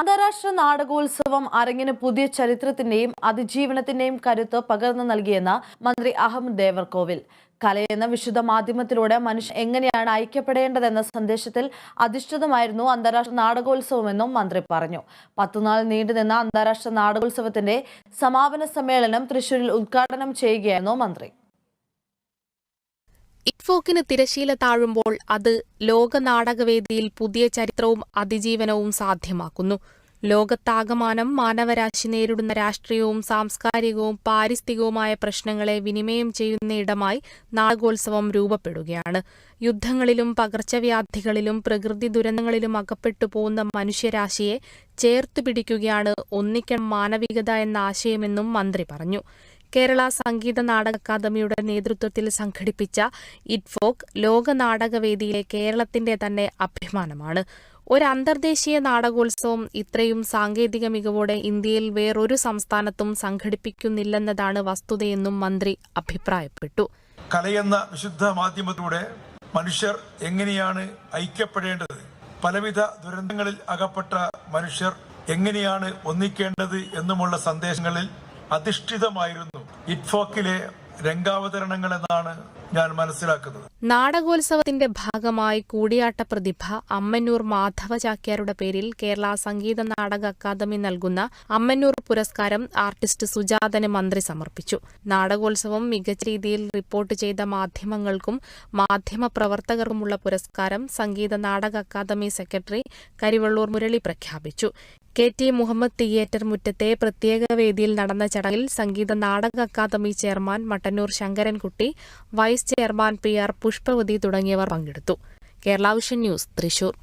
അന്താരാഷ്ട്ര നാടകോത്സവം അരങ്ങിന് പുതിയ ചരിത്രത്തിന്റെയും അതിജീവനത്തിന്റെയും കരുത്ത് പകർന്നു നൽകിയെന്ന് മന്ത്രി അഹമ്മദ് ദേവർകോവിൽ. കലയെന്ന വിശുദ്ധ മാധ്യമത്തിലൂടെ മനുഷ്യൻ എങ്ങനെയാണ് ഐക്യപ്പെടേണ്ടതെന്ന സന്ദേശത്തിൽ അധിഷ്ഠിതമായിരുന്നു അന്താരാഷ്ട്ര നാടകോത്സവമെന്നും മന്ത്രി പറഞ്ഞു. പത്തുനാൾ നീണ്ടുനിന്ന അന്താരാഷ്ട്ര നാടകോത്സവത്തിന്റെ സമാപന സമ്മേളനം തൃശൂരിൽ ഉദ്ഘാടനം ചെയ്യുകയായിരുന്നു മന്ത്രി. ഇറ്റ്ഫോക്കിന് തിരശീല താഴുമ്പോൾ അത് ലോക നാടകവേദിയിൽ പുതിയ ചരിത്രവും അതിജീവനവും സാധ്യമാക്കുന്നു. ലോകത്താകമാനം മാനവരാശി നേരിടുന്ന രാഷ്ട്രീയവും സാംസ്കാരികവും പാരിസ്ഥിതികവുമായ പ്രശ്നങ്ങളെ വിനിമയം ചെയ്യുന്ന ഇടമായി നാടകോത്സവം രൂപപ്പെടുകയാണ്. യുദ്ധങ്ങളിലും പകർച്ചവ്യാധികളിലും പ്രകൃതി ദുരന്തങ്ങളിലും അകപ്പെട്ടു പോകുന്ന മനുഷ്യരാശിയെ ചേർത്തു പിടിക്കുകയാണ് ഒന്നിക്കണം മാനവികത എന്ന ആശയമെന്നും മന്ത്രി പറഞ്ഞു. കേരള സംഗീത നാടക അക്കാദമിയുടെ നേതൃത്വത്തിൽ സംഘടിപ്പിച്ച ഇറ്റ്ഫോക്ക് ലോക നാടകവേദിയിലെ കേരളത്തിന്റെ തന്നെ അഭിമാനമാണ്. ഒരു അന്തർദേശീയ നാടകോത്സവം ഇത്രയും സാങ്കേതിക മികവോടെ ഇന്ത്യയിൽ വേറൊരു സംസ്ഥാനത്തും സംഘടിപ്പിക്കുന്നില്ലെന്നതാണ് വസ്തുതയെന്നും മന്ത്രി അഭിപ്രായപ്പെട്ടു. കലയെന്ന വിശുദ്ധ മാധ്യമത്തിലൂടെ മനുഷ്യർ എങ്ങനെയാണ് ഐക്യപ്പെടേണ്ടത്? പലവിധ ദുരന്തങ്ങളിൽ അകപ്പെട്ട മനുഷ്യർ എങ്ങനെയാണ് ഒന്നിക്കേണ്ടത് എന്നുമുള്ള സന്ദേശങ്ങളിൽ അധിഷ്ഠിതമായിരുന്നു ഇറ്റ്ഫോക്കിലെ രംഗാവതരണങ്ങൾ എന്നാണ് ഞാൻ മനസ്സിലാക്കുന്നത്. നാടകോത്സവത്തിന്റെ ഭാഗമായി കൂടിയാട്ട പ്രതിഭ അമ്മന്നൂർ മാധവ ചാക്യാരുടെ പേരിൽ കേരള സംഗീത നാടക അക്കാദമി നൽകുന്ന അമ്മന്നൂർ പുരസ്കാരം ആർട്ടിസ്റ്റ് സുജാതന് മന്ത്രി സമർപ്പിച്ചു. നാടകോത്സവം മികച്ച രീതിയിൽ റിപ്പോർട്ട് ചെയ്ത മാധ്യമങ്ങൾക്കും മാധ്യമപ്രവർത്തകർക്കുമുള്ള പുരസ്കാരം സംഗീത നാടക അക്കാദമി സെക്രട്ടറി കരിവള്ളൂർ മുരളി പ്രഖ്യാപിച്ചു. കെ ടി മുഹമ്മദ് തിയേറ്റർ മുറ്റത്തെ പ്രത്യേക വേദിയിൽ നടന്ന ചടങ്ങിൽ Sangeetha Nataka academy chairman Mattannur Sankarankutty vice chairman P R Pushpavathi തുടങ്ങിയവർ പങ്കെടുത്തു. കേരളാവിഷൻ ന്യൂസ് തൃശൂർ.